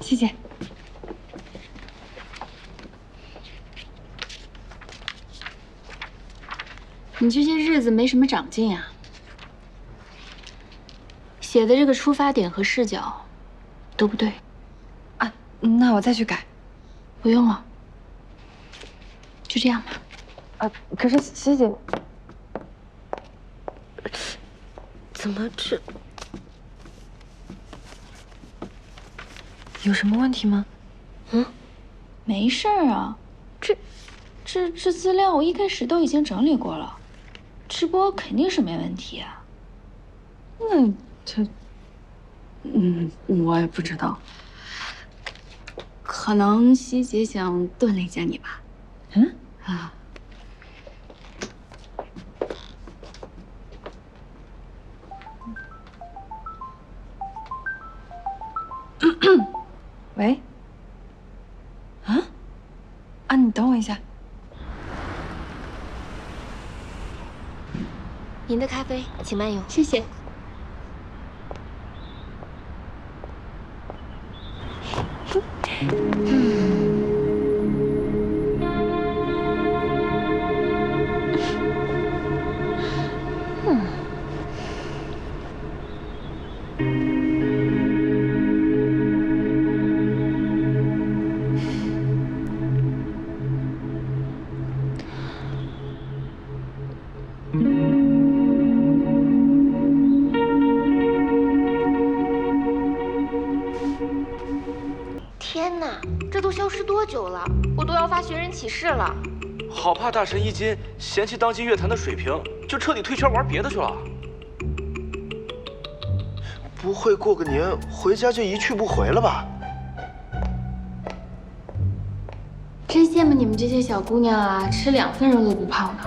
谢谢。你这些日子没什么长进啊。写的这个出发点和视角都不对。啊，那我再去改。不用了，就这样吧。啊，可是西姐，怎么这有什么问题吗？嗯，没事儿啊，这、这、这资料我一开始都已经整理过了，直播肯定是没问题啊。那这，嗯，我也不知道。可能希姐想锻炼一下你吧。嗯啊。喂？啊？啊，你等我一下。您的咖啡，请慢用。谢谢。天 消失多久了？我都要发寻人启事了。好怕大神一金嫌弃当今乐坛的水平，就彻底退圈玩别的去了。不会过个年回家就一去不回了吧？真羡慕你们这些小姑娘啊，吃两份肉都不胖呢。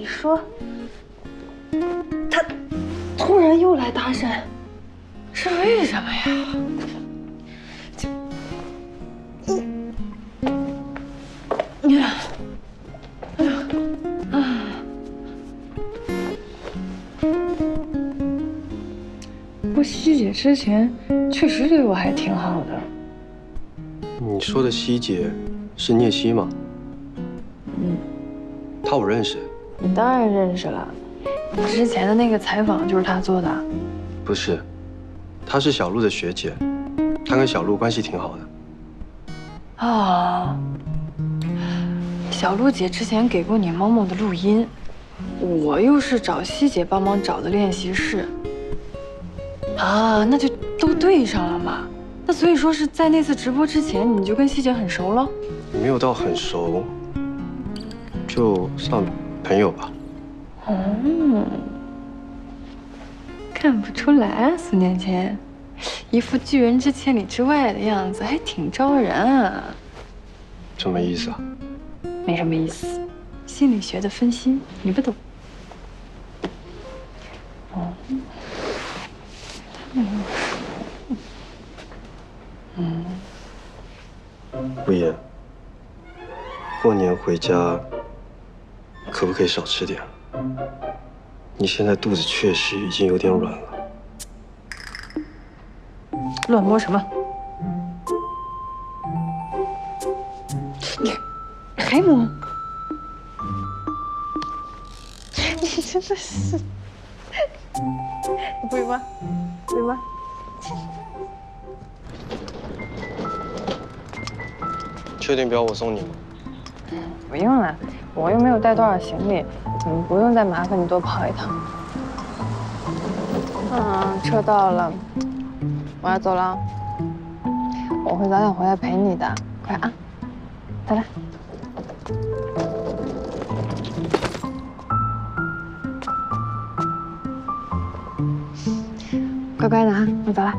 你说，他突然又来搭讪，是为什么呀？就，你，哎呀，啊，不过西姐之前确实对我还挺好的。你说的西姐是聂西吗？嗯，她我认识。你当然认识了，之前的那个采访就是他做的。不是，她是小鹿的学姐，她跟小鹿关系挺好的。啊，小鹿姐之前给过你猫猫的录音，我又是找西姐帮忙找的练习室。啊，那就都对上了嘛。那所以说是在那次直播之前你就跟西姐很熟了？没有到很熟，就算朋友吧。哦，看不出来啊，苏年谦，一副拒人之千里之外的样子，还挺招人啊。什么意思啊？没什么意思，心理学的分析你不懂。哦，嗯，嗯，陆言，过年回家可不可以少吃点？你现在肚子确实已经有点软了。乱摸什么？你还摸？你真的是，不许摸，不许摸？确定不要我送你吗？不用了，我又没有带多少行李，嗯，不用再麻烦你多跑一趟。嗯，车到了，我要走了，我会早点回来陪你的，快啊，再来。乖乖的啊，我走了。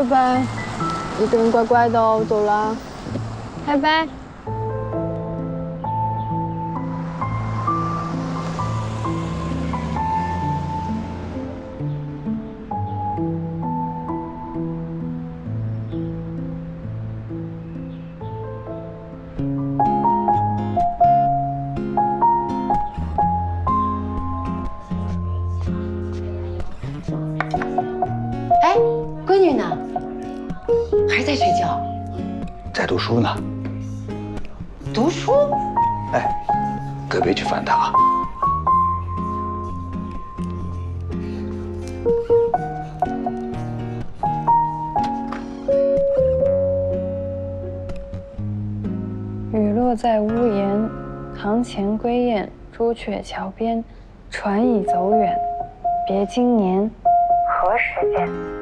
拜拜。一个人乖乖的哦，走了，拜拜。哎，闺女呢？还在睡觉？在读书呢。读书？哎，可别去烦他啊。雨落在屋檐，堂前归雁，朱雀桥边，船已走远，别经年，何时见？